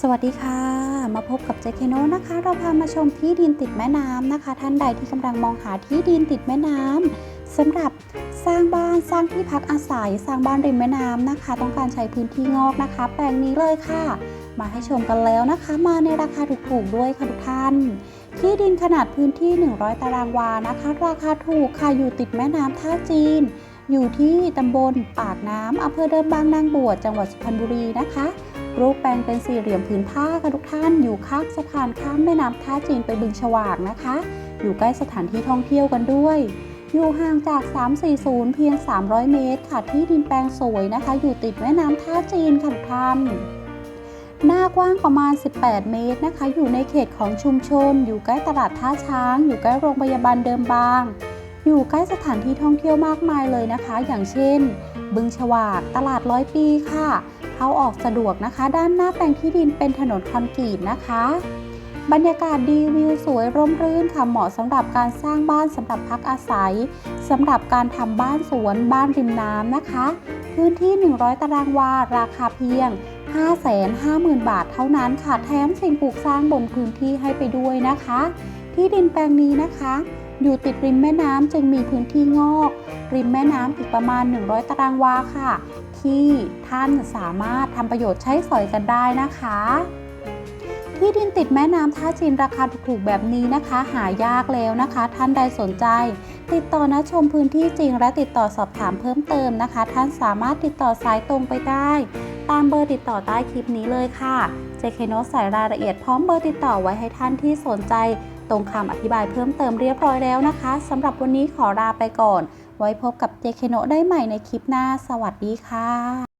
สวัสดีค่ะ มาพบกับเจเคโนนะคะ เราพามาชมที่ดินติดแม่น้ำนะคะ ท่านใดที่กำลังมองหาที่ดินติดแม่น้ำสำหรับสร้างบ้านสร้างที่พักอาศัย สร้างบ้านริมแม่น้ำนะคะ ต้องการใช้พื้นที่งอกนะคะ แปลงนี้เลยค่ะ มาให้ชมกันแล้วนะคะ มาในราคาถูกๆด้วยค่ะทุกท่านที่ดินขนาดพื้นที่ 100 ตารางวานะคะ ราคาถูกค่ะอยู่ติดแม่น้ำท่าจีน อยู่ที่ตำบลปากน้ำอำเภอเดิมบางนางบวชจังหวัดสุพรรณบุรีนะคะ รูปแปลงเป็นสี่เหลี่ยมผืนผ้าค่ะทุกท่าน อยู่ข้างสะพานข้ามแม่น้ำท่าจีนไปบึงฉวากนะคะ อยู่ใกล้สถานที่ท่องเที่ยวกันด้วย อยู่ห่างจาก 340 เพียง 300 เมตร ค่ะที่ดินแปลงสวยนะคะ อยู่ติดแม่น้ำท่าจีนค่ะทุกท่านหน้ากว้างประมาณ 18 เมตรนะคะ อยู่ในเขตของชุมชน อยู่ใกล้ตลาดท่าช้าง อยู่ใกล้โรงพยาบาลเดิมบาง อยู่ใกล้สถานที่ท่องเที่ยวมากมายเลยนะคะ อย่างเช่น บึงฉวาก ตลาดร้อยปีค่ะ เข้าออกสะดวกนะคะ ด้านหน้าแปลงที่ดินเป็นถนนคอนกรีตนะคะ บรรยากาศดีวิวสวยร่มรื่นค่ะเหมาะสำหรับการสร้างบ้านสำหรับพักอาศัยสำหรับการทำบ้านสวนบ้านริมน้ำนะคะ พื้นที่ 100 ตารางวา ราคาเพียง 550,000 บาทเท่านั้นค่ะแถมสิ่งปลูกสร้างบนพื้นที่ให้ไปด้วยนะคะ ที่ดินแปลงนี้นะคะ อยู่ติดริมแม่น้ำจึงมีพื้นที่งอก ริมแม่น้ำอีกประมาณ 100 ตารางวาค่ะ ที่ท่านสามารถทำประโยชน์ใช้สอยกันได้นะคะ ที่ดินติดแม่น้ำท่าจีนราคาถูกๆแบบนี้นะคะ หายากแล้วนะคะ ท่านใดสนใจ ติดต่อนะชมพื้นที่จริงและติดต่อสอบถามเพิ่มเติมนะคะ ท่านสามารถติดต่อสายตรงไปได้ตามเบอร์ติดต่อใต้คลิปนี้เลยค่ะเจเคโนใส่รายละเอียดพร้อมเบอร์ติดต่อไว้ให้ท่านที่สนใจ ตรงคำอธิบายเพิ่มเติมเรียบร้อยแล้วนะคะสำหรับวันนี้ขอลาไปก่อน ไว้พบกับเจเคโนได้ใหม่ในคลิปหน้า สวัสดีค่ะ